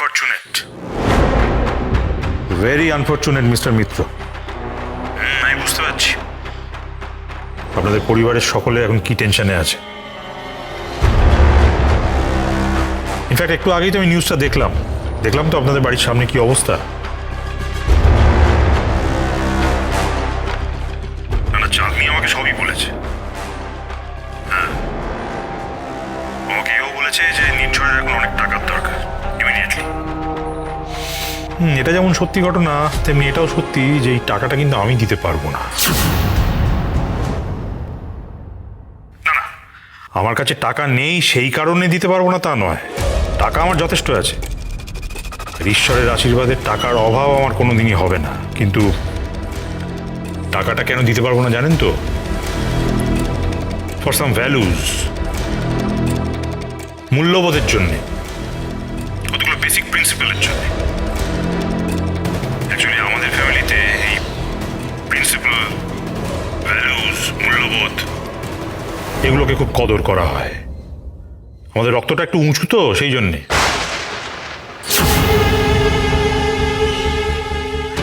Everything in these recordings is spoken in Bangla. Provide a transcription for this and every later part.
Unfortunate very unfortunate mister Mitra আমি বুঝতে পারছি। আপনাদের পরিবারের সকলে এখন কি টেনশনে আছে? ইনফ্যাক্ট একটু আগেই তো আমি নিউজটা দেখলাম। দেখলাম তো আপনাদের বাড়ির সামনে কি অবস্থা। না চাঁদনি আমাকে সবই বলেছে। হ্যাঁ। আমাকে এও বলেছে যে নির্ঝরের এখন অনেক টাকার দরকার। ইমিডিয়েটলি হুম, এটা যেমন সত্যি ঘটনা তেমনি এটাও সত্যি যে এই টাকাটা কিন্তু আমি দিতে পারব না। আমার কাছে টাকা নেই সেই কারণে দিতে পারব না তা নয়। টাকা আমার যথেষ্ট আছে। ঈশ্বরের আশীর্বাদের টাকার অভাব আমার কোনো দিনই হবে না। কিন্তু টাকাটা কেন দিতে পারব না জানেন তো? ফর সাম ভ্যালুজ মূল্যবোধের জন্যে। বেসিক প্রিন্সিপালের জন্য। অ্যাকচুয়ালি আমাদের ফ্যামিলিতে এই প্রিন্সিপাল ভ্যালুজ মূল্যবোধ, এগুলোকে খুব কদর করা হয়। আমাদের রক্তটা একটু উঁচু তো, সেই জন্যে।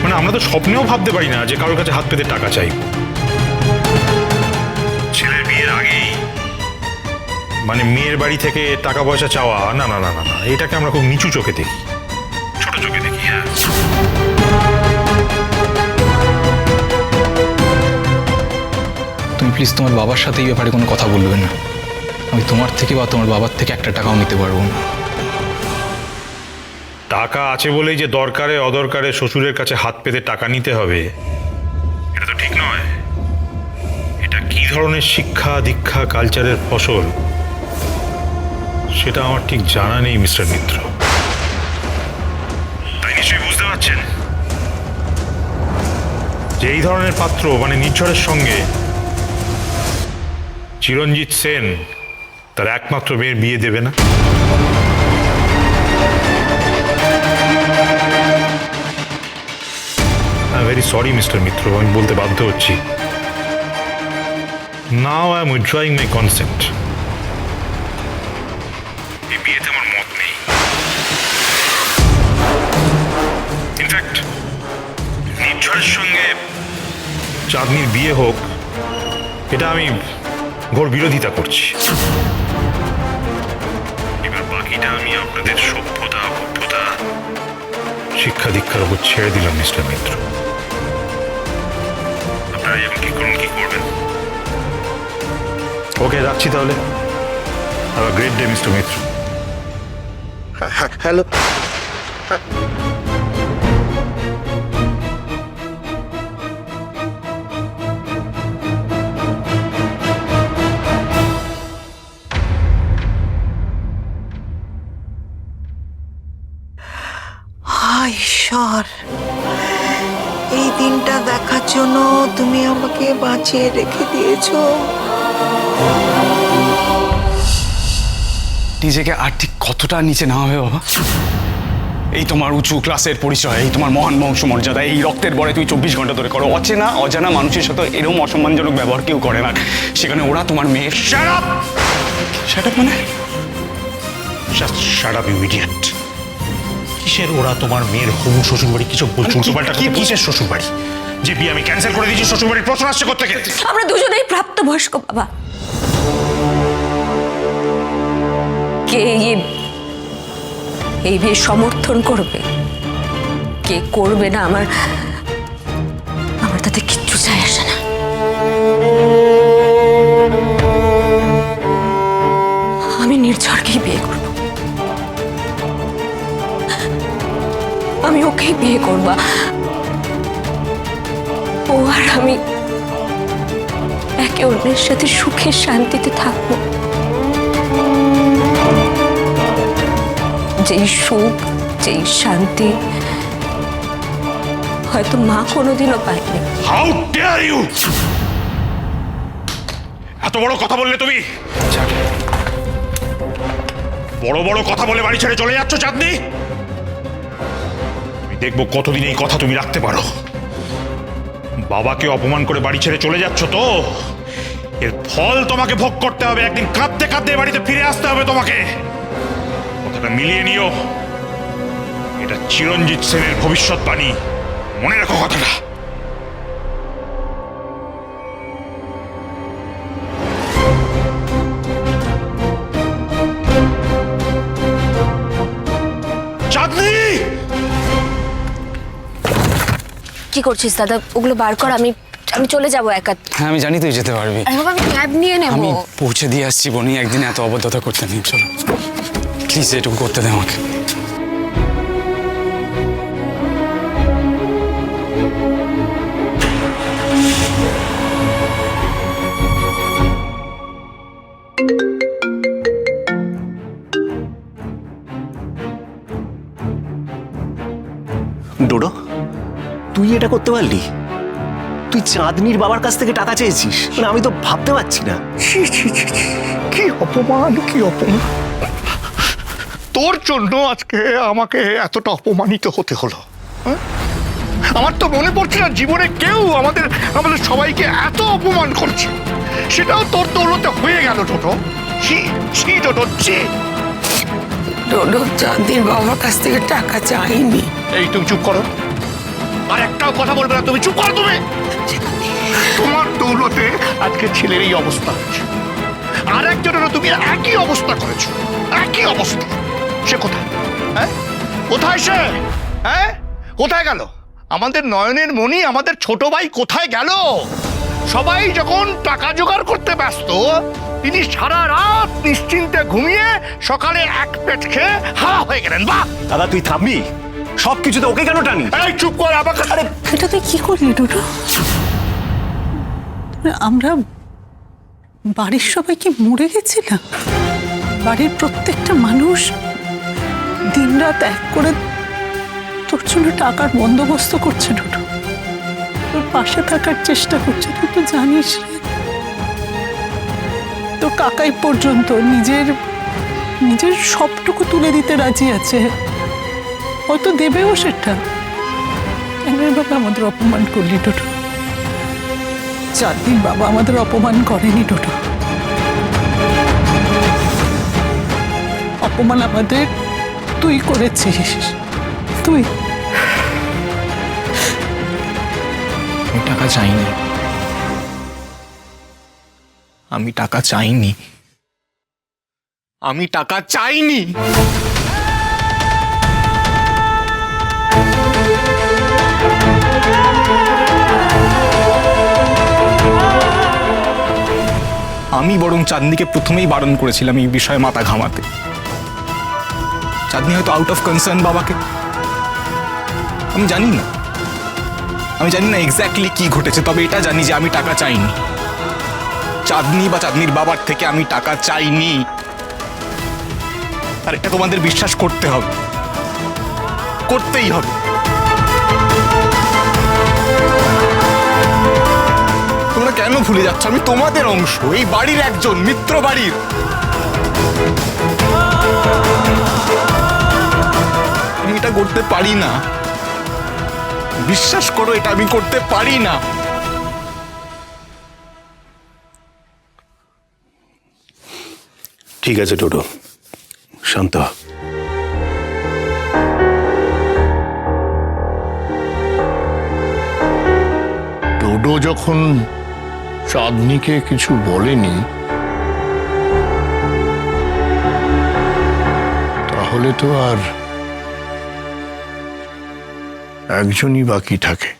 মানে আমরা তো স্বপ্নেও ভাবতে পারি না যে কারোর কাছে হাত পেতে টাকা চাই। মানে মেয়ের বাড়ি থেকে টাকা পয়সা চাওয়া না না না না না এটাকে আমরা খুব নিচু চোখে দেখি। ছোট চোখে দেখি হ্যাঁ। তুমি প্লিজ তোমার বাবার সাথে এই ব্যাপারে কোনো কথা বলবে না। আমি তোমার থেকে বা তোমার বাবার থেকে একটা টাকাও নিতে পারব না। টাকা আছে বলেই যে দরকারে অদরকারে শ্বশুরের কাছে হাত পেতে টাকা নিতে হবে এটা তো ঠিক নয়। এটা কি কি ধরনের শিক্ষা দীক্ষা কালচারের ফসল? সেটা আমার ঠিক জানা নেই মিস্টার মিত্র। তাই নিশ্চয়ই বুঝতে পারছেন। যে এই ধরনের পাত্র মানে নির্ঝরের সঙ্গে চিরঞ্জিত সেন তার একমাত্র মেয়ের বিয়ে দেবে না? ভেরি সরি মিস্টার মিত্র আমি বলতে বাধ্য হচ্ছি। Now I am withdrawing my concept নির্ঝরের সঙ্গে চাঁদনির বিয়ে হোক এটা আমি ঘোর বিরোধিতা করছি। এবার বাকিটা আমি আপনাদের সভ্যতা অভ্যতা। শিক্ষা দীক্ষার উপর ছেড়ে দিলাম মিস্টার মিত্র। আপনারা এখন কি করুন কি করবেন? ওকে রাখছি তাহলে। Have great day mister Mitra. Hello. জন্য তুমি আমাকে বাঁচিয়ে রেখে দিয়েছ। নিজেকে আর ঠিক কতটা নিচে নামাবে বাবা? এই তোমার উঁচু ক্লাসের পরিচয় এই তোমার মহান বংশ মর্যাদা এই রক্তের বরে তুই চব্বিশ ঘণ্টা ধরে করো। অচেনা অজানা মানুষের সাথে এরকম অসম্মানজনক ব্যবহার কেউ করে না। সেখানে ওরা তোমার মেয়ের শাট সেটা মানে? জাস্ট ইমিডিয়েট কিসের ওরা তোমার মেয়ের হবু শ্বশুর বাড়ি কিছু বলছো উল্টো পাল্টা কি কথা? কিসের শ্বশুর বাড়ি যে বিয়ে আমি ক্যান্সেল করে দিয়েছি শ্বশুর বাড়ির প্রশ্ন আসছে কোথেকে আমরা দুজনেই প্রাপ্তবয়স্ক, বাবা। কে এই বিয়ে সমর্থন করবে? কে করবে না আমার? আমার তাতে কিচ্ছু চাই আসে না। আমি নির্ঝরকেই বিয়ে করব। আমি ওকেই বিয়ে করব। ও আর আমি একে অন্যের সাথে সুখে শান্তিতে থাকব। যেই সুখ, যেই শান্তি হয়তো মা কোনোদিনও পায়নি। হাউ ডেয়ার ইউ এত বড় কথা বললে তুমি? বড় বড় কথা বলে বাড়ি ছেড়ে চলে যাচ্ছ, চাঁদনি? আমি দেখব কতদিন এই কথা তুমি রাখতে পারো। বাবাকে অপমান করে বাড়ি ছেড়ে চলে যাচ্ছ তো? এর ফল তোমাকে ভোগ করতে হবে। একদিন কাঁদতে কাঁদতে বাড়িতে ফিরে আসতে হবে তোমাকে। কথাটা মিলিয়ে নিও। এটা চিরঞ্জিত সেনের ভবিষ্যৎবাণী। মনে রাখো কথাটা। কি করছিস দাদা? ওগুলো বার কর আমি আমি চলে যাব একা। হ্যাঁ আমি জানি তুই যেতে পারবি। আরে বাবা আমি ক্যাব নিয়ে নেব। আমি পৌঁছে দিয়ে আসছি বনি। একদিন এত অবদ্ধতা করতে নেই চলো। প্লিজ এটুকু করতে দে আমাকে। ডোডো তুই এটা করতে পারলি? তুই চাঁদনির বাবার কাছ থেকে টাকা চেয়েছিস। মানে আমি তো ভাবতে পারছি না। ছি ছি ছি ছি। কি অপমান কি অপমান। তোর জন্য আজকে আমাকে এতটা অপমানিত হতে হলো। হ্যাঁ? আমার তো মনে পড়ছে না জীবনে কেউ আমাদের আমাদের সবাইকে এত অপমান করছে। সেটাও তোর দৌলতে হয়ে গেল টোটো। ছি ছি টোটো ছি। ডোডো চাঁদির বাবার কাছ থেকে টাকা চাইনি। এই তুমি চুপ করো। আর একটাও কথা বলবে না, তুমি চুপ করো তুমি। তোমার দৌলতে আজকে ছেলের এই অবস্থা হয়েছে। আর একজনেরও তুমি একই অবস্থা করেছ। একই অবস্থা। সে কোথায়? হ্যাঁ? কোথায় সে? হ্যাঁ? কোথায় গেল? আমাদের নয়নের মণি, আমাদের ছোট ভাই কোথায় গেল? সবাই যখন টাকা জোগাড় করতে ব্যস্ত, তিনি সারা রাত নিশ্চিন্তে ঘুমিয়ে সকালে এক পেট খেয়ে হাওয়া হয়ে গেলেন। বাহ! দাদা, তুই থামবি? সব কিছুতে ওকে কেন টানি? এই চুপ কর আমাকে আরে এটা তুই কি করলি ডোডো? আমরা বাড়ির সবাই কি মরে গেছিলাম বাড়ির প্রত্যেকটা মানুষ দিনরাত এক করে তোর জন্য টাকার বন্দোবস্ত করছে ডোডো। তোর পাশে থাকার চেষ্টা করছে তুই তো জানিস তোর কাকাই পর্যন্ত নিজের নিজের সবটুকু তুলে দিতে রাজি আছে। হয়তো দেবেও সেটা। কেন এভাবে আমাদের অপমান করলি, টোটো? চার দিন বাবা আমাদের অপমান করেনি, টোটো। অপমান আমাদের তুই করেছিস। তুই। টাকা চাইনি। আমি টাকা চাইনি। আমি টাকা চাইনি। আমি বরং চাঁদনিকে প্রথমেই বারণ করেছিলাম এই বিষয়ে মাথা ঘামাতে। চাঁদনি হয়তো আউট অফ কনসার্ন বাবাকে। আমি জানি না। আমি জানি না এক্স্যাক্টলি কি ঘটেছে, তবে এটা জানি যে আমি টাকা চাইনি। চাঁদনি বা চাঁদনির বাবার থেকে আমি টাকা চাইনি। আর এটা তোমাদের বিশ্বাস করতে হবে। করতেই হবে। কেন ভুলে যাচ্ছ? আমি তোমাদের অংশ এই বাড়ির একজন মিত্র বাড়ির। আমি এটা করতে পারি না। বিশ্বাস করো এটা আমি করতে পারি না। ঠিক আছে টোটো। শান্ত। ডোডো যখন চাঁদনিকে কিছু বলেনি তাহলে তো আর একজনই বাকি থাকে।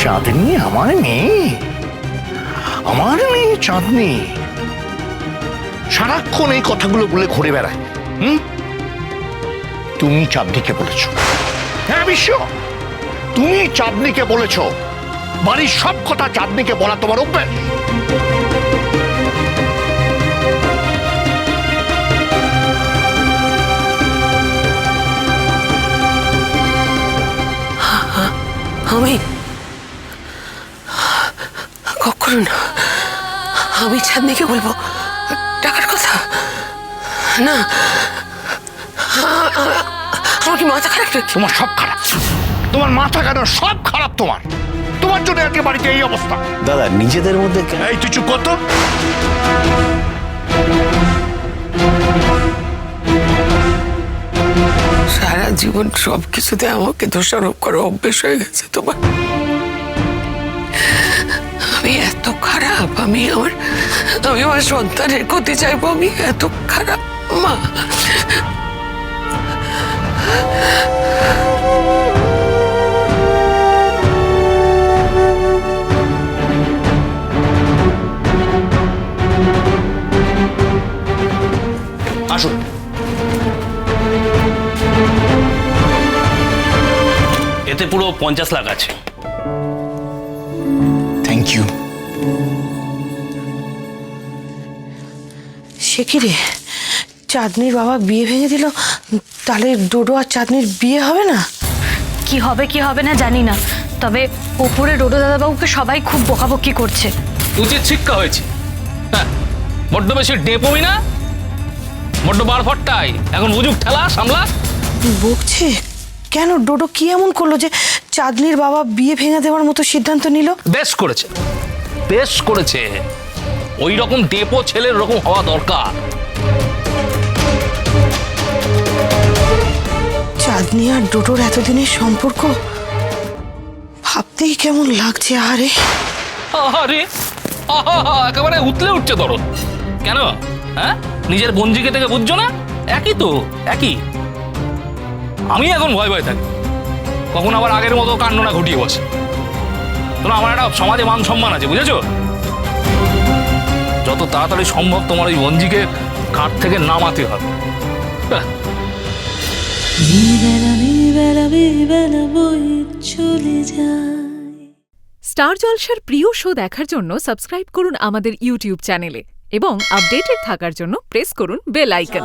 চাঁদনি আমার মেয়ে আমার মেয়ে চাঁদনি। সারাক্ষণ এই কথাগুলো বলে ঘুরে বেড়ায়। হুম? তুমি চাঁদনিকে বলেছ। হ্যাঁ বিশ্ব তুমি চাঁদনিকে বলেছ। বাড়ির সব কথা চাঁদনিকে বলা তোমার অভ্যাস। আমি কখনো না। আমি চাঁদনিকে বলব? টাকার কথা? না। আ- আ- তোমার কি মাথা খারাপ নাকি? তোমার সব খারাপ। তোমার মাথা কেন সব খারাপ তোমার? তোমার জন্য আজকে বাড়িতে এই অবস্থা। দাদা নিজেদের মধ্যে এই তুই চুপ করতো সারা জীবন সব কিছুতে আমাকে দোষারোপ করা অভ্যেস হয়ে গেছে তোমার। আমি এত খারাপ আমি আমার আমি আমার সন্তানের ক্ষতি চাইব আমি এত খারাপ মা। আসুন। এতে পুরো পঞ্চাশ লাখ আছে। থ্যাংক ইউ সে কি রে? চাঁদনির বাবা বিয়ে ভেঙে দিল তাহলে ডোডো আর চাঁদনির বিয়ে হবে না? কি হবে কি হবে না জানি না তবে ওপরে রোডো দাদাবাবুকে সবাই খুব বকাবকি করছে। উচিত শিক্ষা হয়েছে। হ্যাঁ বড্ড বেশি ডেপোই না? বড্ড বার ফট্টাই এখন বুঝুক ঠেলা সামলা। বকছে? কেন ডোডো কি এমন করল যে চাঁদনির বাবা বিয়ে ভেঙে দেওয়ার মতো সিদ্ধান্ত নিল? বেশ করেছে। বেশ করেছে। ওই রকম ডেপো ছেলের রকম হওয়া দরকার। চাঁদনি আর ডোডোর এতদিনের সম্পর্ক ভাবতেই কেমন লাগছে আরে আরে একেবারে উতলে উঠছে দরদ কেন? হ্যাঁ? নিজের বঞ্জিকে থেকে বুঝছ না? একই তো একই। আমি এখন ভয় ভয় থাকি। কখন আবার আগের মতো কান্ডনা ঘটিয়ে বসে। তোমরা আমার একটা সমাজে মান সম্মান আছে বুঝেছ? তাড়াতাড়ি সম্ভব তোমার ওই বঞ্জিকে কাঠ থেকে নামাতে হবে। স্টার জলসার প্রিয় শো দেখার জন্য সাবস্ক্রাইব করুন আমাদের ইউটিউব চ্যানেলে এবং আপডেটেড থাকার জন্য প্রেস করুন বেল আইকন।